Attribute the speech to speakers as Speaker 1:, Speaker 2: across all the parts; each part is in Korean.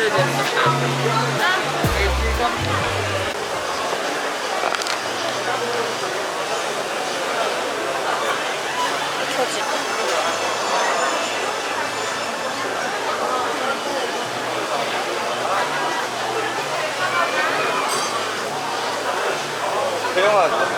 Speaker 1: 있어야
Speaker 2: 되는 대형아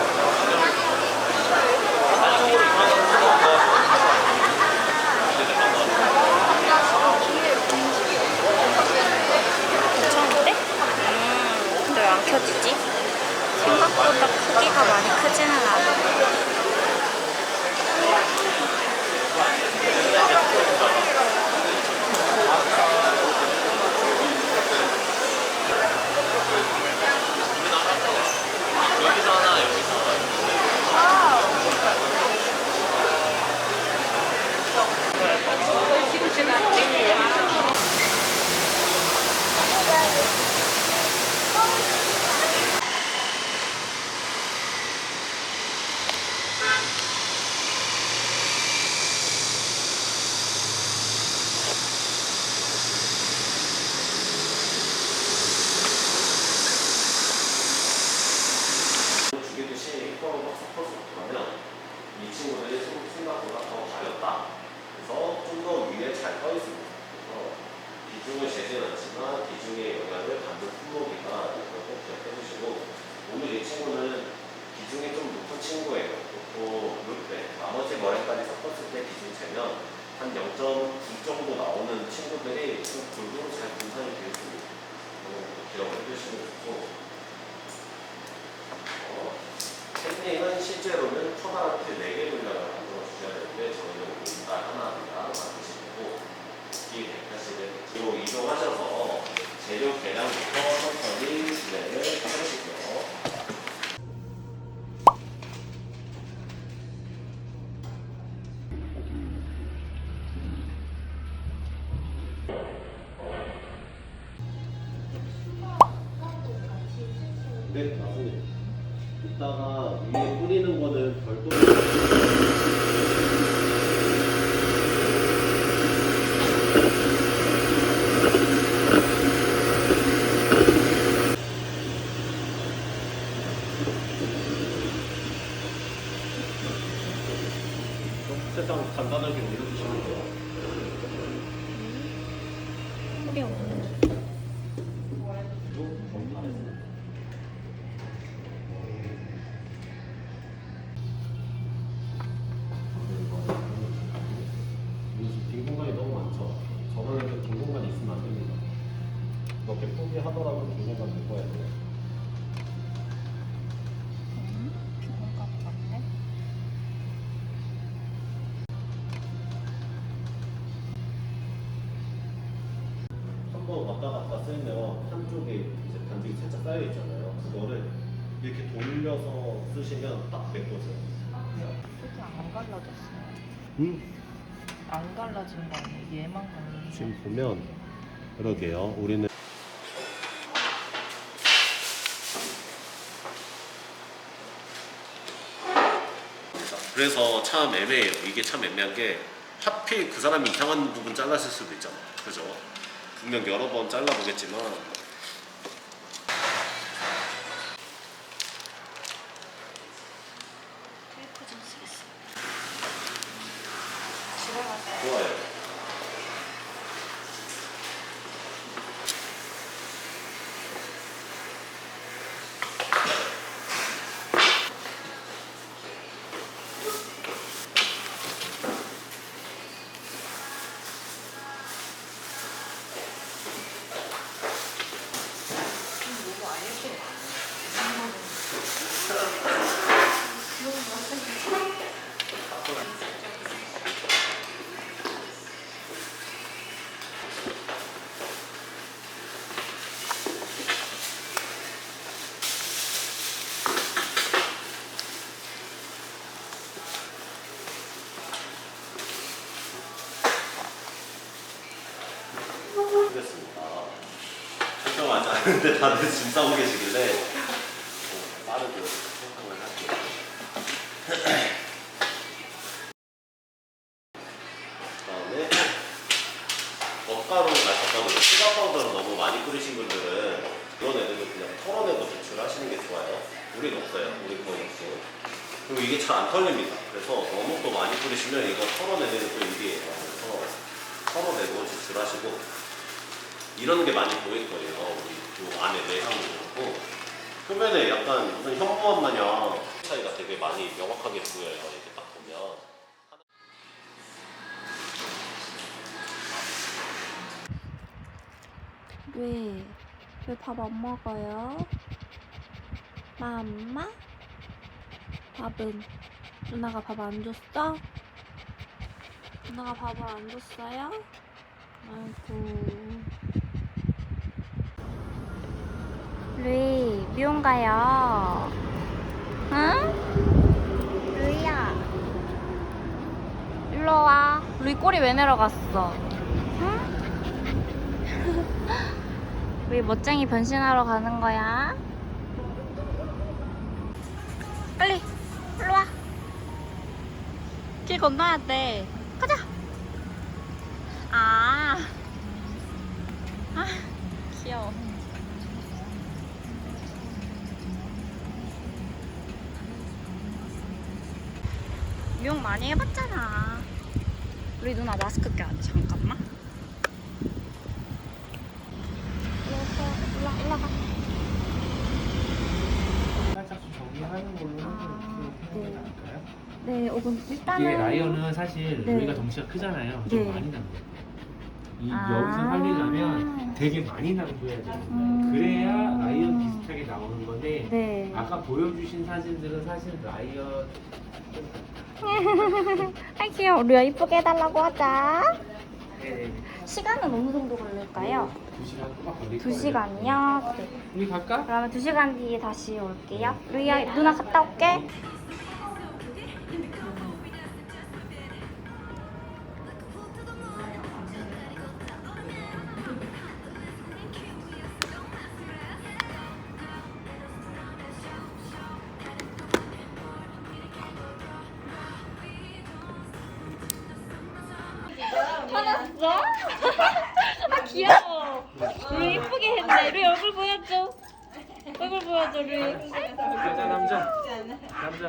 Speaker 3: 선생님은 실제로는 초등학교 4개 분량을 만들어 주셔야 되는데 저희는 일단 하나 하나 만드시고 이 백화실은 뒤로 이동하셔서 재료 계량부터 천천히 진행을 세상 간단하게 올려주시면 돼요. 그게
Speaker 4: 음. 없네.
Speaker 5: 갈라졌어요.
Speaker 2: 음.
Speaker 5: 안 갈라진 거 아니에요? 얘만 갈라진 거.
Speaker 2: 지금 보면 그러게요. 우리는 그래서 참 애매해요. 이게 참 애매한 게 하필 그 사람이 이상한 부분 잘랐을 수도 있잖아. 그죠? 분명 여러 번 잘라보겠지만
Speaker 4: 테이프 좀 쓰겠어.
Speaker 2: 좋아요. 그랬습니다. 하는데 다들 짐 싸고 계시길래 어, 빠르게 설정을 할게요. 그다음에 아 겉가루, 수박 파우더를 너무 많이 뿌리신 분들은 이런 애들은 그냥 털어내고 제출하시는 게 좋아요. 우리는 없어요. 우리 거의 없고. 그리고 이게 잘 안 털립니다. 그래서 너무 또 많이 뿌리시면 이거 털어내는 또 일이에요. 그래서 털어내고 제출하시고 이런 게 많이 보일 거예요. 우리 요 안에 내상도 그렇고 표면에 약간 무슨 현무암 마냥 차이가 되게 많이 명확하게 보여요. 이렇게 딱 보면.
Speaker 4: 왜? 왜 밥 안 먹어요? 맘마? 밥은? 누나가 밥 안 줬어? 누나가 밥을 안 줬어요? 아이고. 미용 가요. 응? 루이야. 일로 와. 루이 꼬리 왜 내려갔어? 응? 우리 멋쟁이 변신하러 가는 거야. 빨리, 일로 와. 길 건너야 돼. 가자. 아. 아, 귀여워. 미용 많이 해봤잖아. 우리 누나 마스크 껴야 돼. 잠깐만. 올라, 올라, 올라가.
Speaker 6: 살짝 좀 정리하는 걸로
Speaker 4: 아,
Speaker 6: 해서 이렇게 해야 될까요?
Speaker 4: 네, 어, 그럼 일단은.
Speaker 6: 이게 라이언은 사실
Speaker 4: 네.
Speaker 6: 우리가 덩치가 크잖아요. 좀
Speaker 4: 네.
Speaker 6: 많이 남겨요. 이
Speaker 4: 아.
Speaker 6: 여기서 살리려면 되게 많이 남겨야 돼요.
Speaker 4: 음.
Speaker 6: 그래야 라이언 비슷하게 나오는 건데
Speaker 4: 네.
Speaker 6: 아까 보여주신 사진들은 사실 라이언
Speaker 4: 아, 귀여워. 우리가 이쁘게 해달라고 하자.
Speaker 6: 네,
Speaker 4: 시간은 어느 정도 걸릴까요?
Speaker 6: 두.
Speaker 4: 시간이요? 네.
Speaker 6: 우리 갈까?
Speaker 4: 그러면 두 시간 뒤에 다시 올게요. 루이야, 누나 갔다 올게.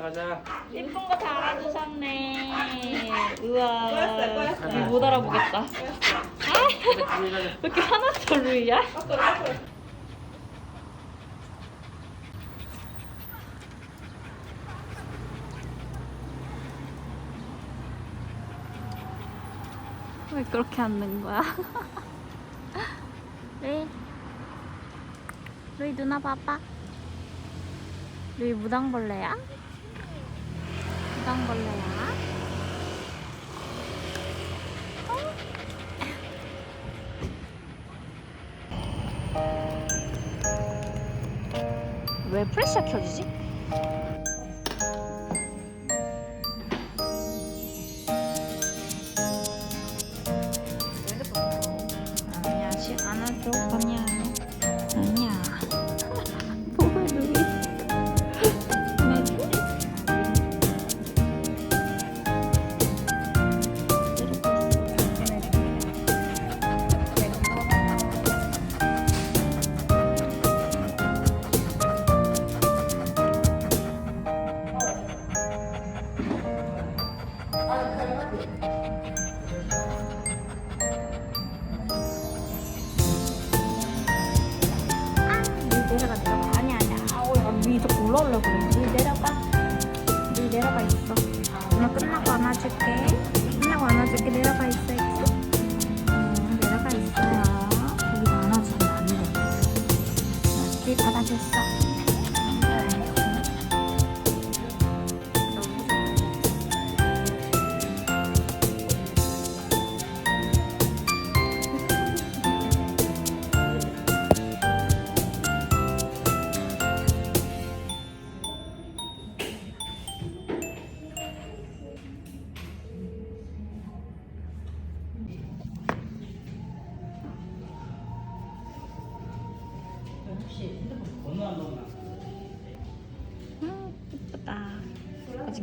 Speaker 6: 가자.
Speaker 4: 예쁜 거 다 알아주셨네. 우와. 루이 못 알아보겠다. 아, 왜 이렇게 화났어 루이야? 왜 그렇게 앉는 거야? 루이 루이 누나 봐봐 루이 무당벌레야? 어떤 걸로야? 어?
Speaker 7: 왜 프레시가 켜지지?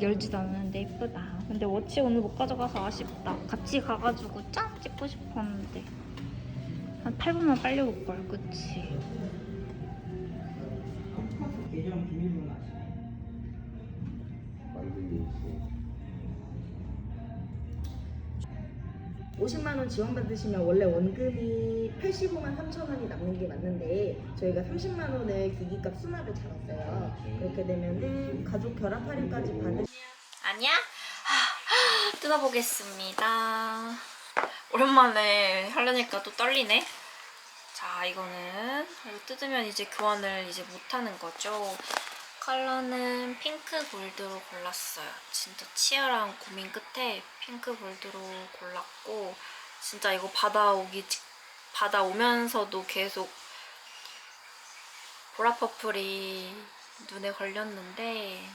Speaker 7: 아직 열지도 않았는데 예쁘다. 근데 워치 오늘 못 가져가서 아쉽다. 같이 가가지고 짠 찍고 싶었는데 한 8분만 빨리 올 걸, 그치?
Speaker 6: 계정 비밀번호 아시나요?
Speaker 8: 50만 원 지원받으시면 원래 원금이 85만 3천 원이 남는 게 맞는데 저희가 30만 원을 기기값 수납을 잡았어요. 그렇게 되면은 가족 결합 할인까지 받으
Speaker 7: 아니야? 하, 뜯어보겠습니다. 오랜만에 하려니까 또 떨리네. 자, 이거는 이거 뜯으면 이제 교환을 이제 못하는 거죠. 컬러는 핑크 골드로 골랐어요. 진짜 치열한 고민 끝에 핑크 골드로 골랐고 진짜 이거 받아오기 직- 받아오면서도 계속 보라 퍼플이 눈에 걸렸는데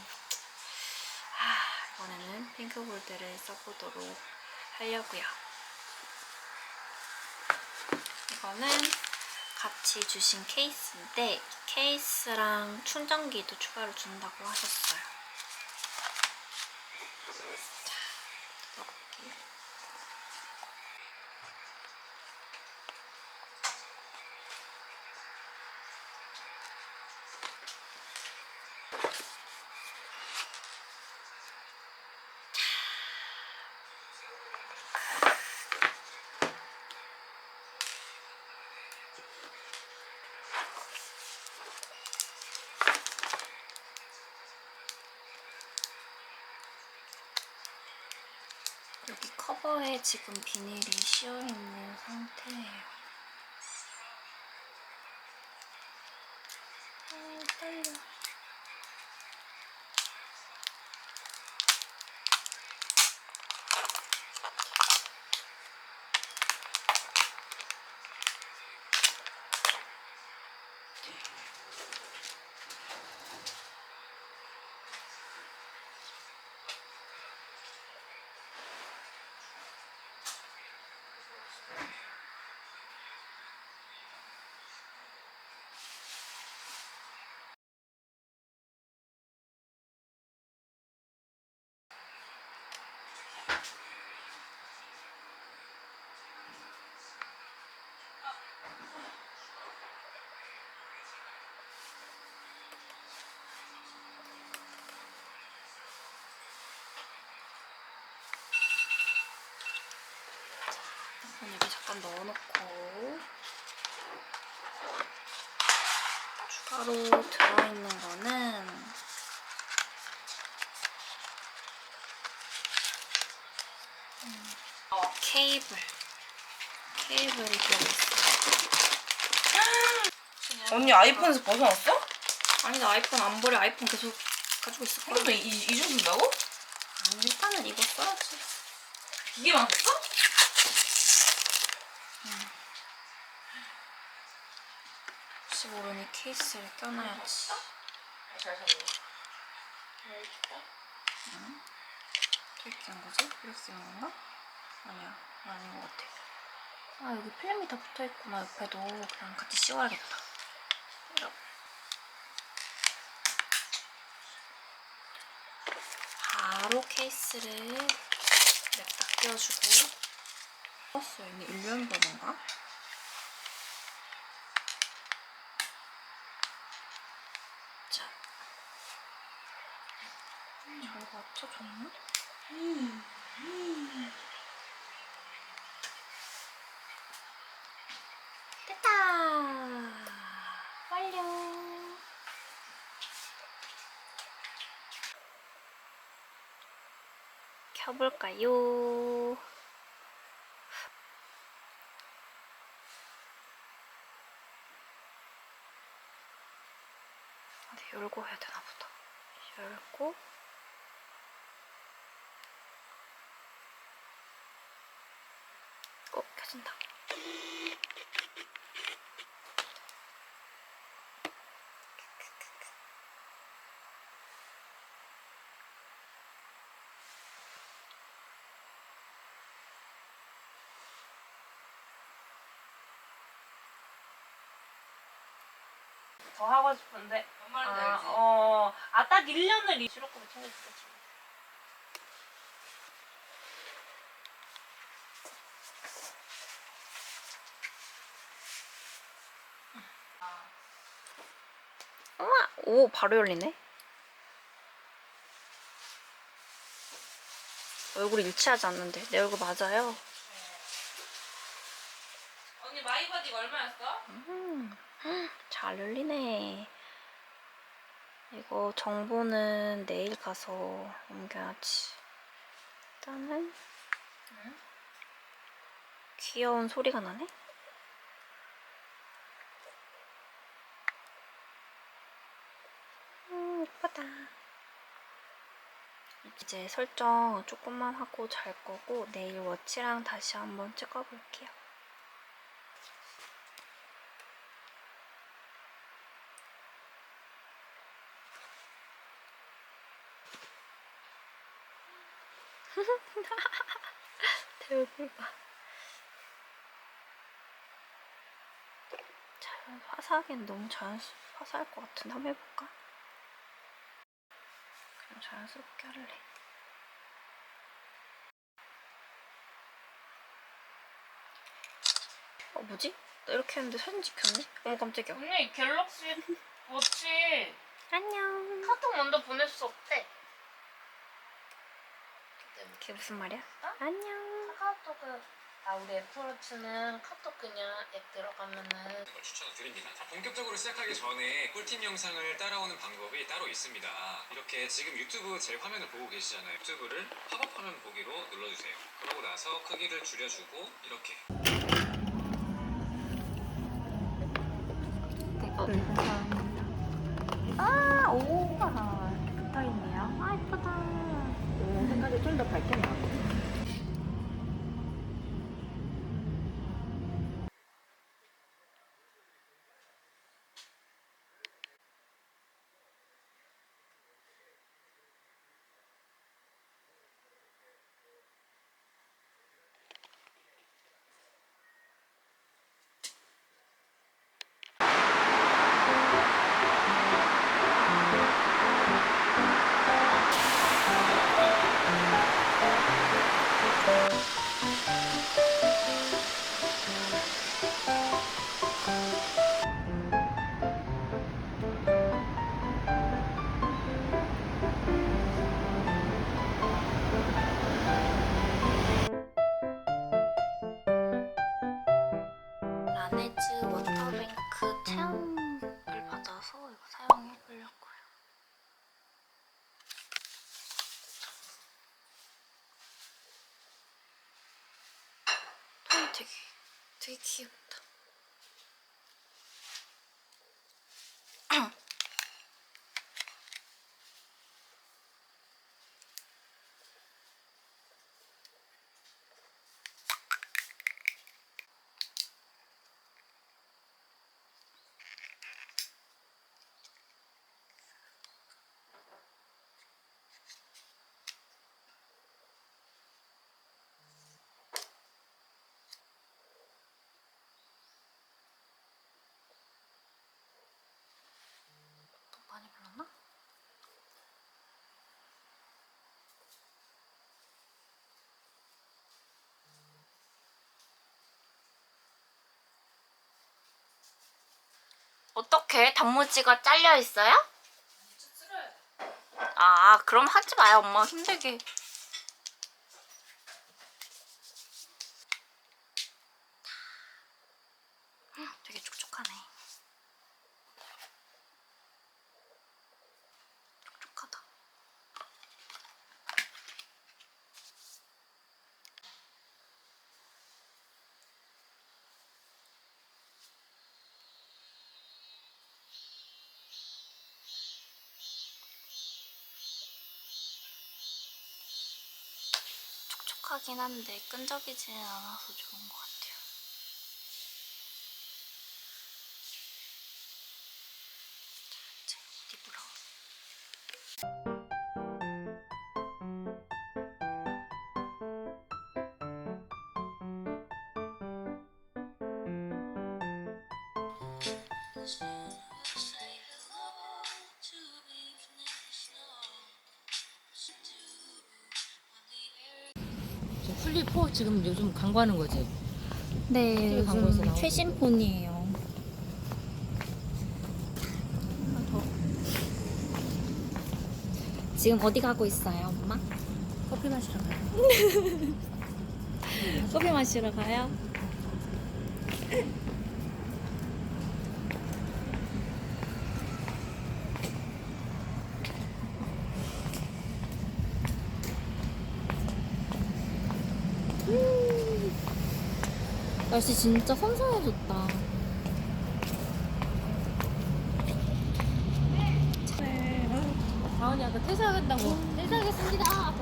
Speaker 7: 아, 이번에는 핑크 골드를 써보도록 하려고요. 이거는 같이 주신 케이스인데 케이스랑 충전기도 추가로 준다고 하셨어요. 자, 뜯어볼게요. 여기 커버에 지금 비닐이 씌어 있는 상태예요. 아, 떨려. 잠깐 넣어놓고 추가로 들어있는 거는 음, 어, 케이블 케이블이 들어있어요
Speaker 9: 언니 아이폰에서 벗어났어?
Speaker 7: 아니 나 아이폰 안 버려 아이폰 계속 가지고 있을 거야
Speaker 9: 그래도 이, 이중 쓴다고?
Speaker 7: 아니 일단은 이거 써야지
Speaker 9: 기계만 썼어?
Speaker 7: 혹시 모르니 케이스를 껴놔야지
Speaker 9: 거.
Speaker 7: 이렇게 한 거지? 이렇게 한 건가? 아니야, 아닌 것 같아. 아, 여기 필름이 다 붙어 있구나, 옆에도. 그냥 같이 씌워야겠다. 바로 케이스를 딱 끼워주고. 버스 얘는 1년 번인가? 맞춰줬나? 됐다! 완료! 켜볼까요? 어디 열고 해야 되나 보다. 열고 어, 켜진다.
Speaker 10: 더 하고 싶은데. 아,
Speaker 9: 알지?
Speaker 10: 어. 아, 딱 1년을 이 수록곡을 챙겨줬어.
Speaker 7: 우와! 오, 바로 열리네. 얼굴이 일치하지 않는데. 내 얼굴 맞아요.
Speaker 9: 언니 마이바디가 얼마였어?
Speaker 7: 음, 잘 열리네. 이거 정보는 내일 가서 옮겨야지. 일단은 귀여운 소리가 나네. 음, 예쁘다. 이제 설정 조금만 하고 잘 거고 내일 워치랑 다시 한번 찍어볼게요. 내 얼굴 봐. 자연 화사하기엔 너무 자연스 화사할 것 같은데 한번 해볼까? 그냥 자연스럽게 할래. 어 뭐지? 나 이렇게 했는데 사진 찍혔네? 어머 깜짝이야.
Speaker 10: 언니, 갤럭시 워치
Speaker 7: 안녕.
Speaker 10: 카톡 먼저 보낼 수 없대.
Speaker 7: 그게 무슨 말이야? 안녕.
Speaker 10: 카카오톡은 아 우리 애플워치는 카톡 그냥 앱 들어가면은
Speaker 11: 걸 추천드립니다. 자, 본격적으로 시작하기 전에 꿀팁 영상을 따라오는 방법이 따로 있습니다. 이렇게 지금 유튜브 제 화면을 보고 계시잖아요. 유튜브를 팝업 화면 보기로 눌러주세요. 그러고 나서 크기를 줄여주고 이렇게
Speaker 7: 아, 오가 붙어 있네요. 아, 예쁘다.
Speaker 8: 생각이 좀 더 밝게 나와.
Speaker 7: 라네
Speaker 4: 어떻게? 단무지가 잘려 있어요? 아 그럼 하지 마요. 엄마 힘들게 음, 되게 촉촉하네 촉촉하다 촉촉하긴 한데 끈적이지는 않아서 좋은 것 같아요. 자.
Speaker 12: 플립4 지금 요즘 광고하는 거지?
Speaker 4: 네,
Speaker 12: 광고에서
Speaker 4: 요즘
Speaker 12: 나오는
Speaker 4: 최신 폰이에요. 지금 어디 가고 있어요, 엄마?
Speaker 12: 커피 마시러 가요.
Speaker 4: 커피 마시러 가요? 날씨 진짜 선선해졌다.
Speaker 12: 다은이 아까 퇴사한다고 퇴사하겠습니다. 아까.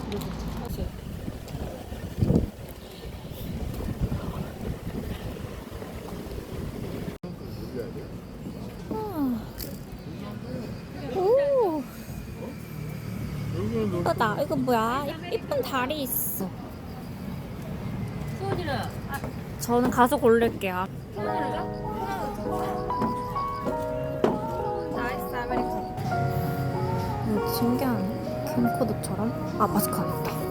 Speaker 4: 이거다. 이거 뭐야? 이- 이쁜 다리 있어.
Speaker 12: 수원이는
Speaker 4: 저는 가서 고를게요. 신기하네. 캠코더처럼. 아, 마스크 안 했다.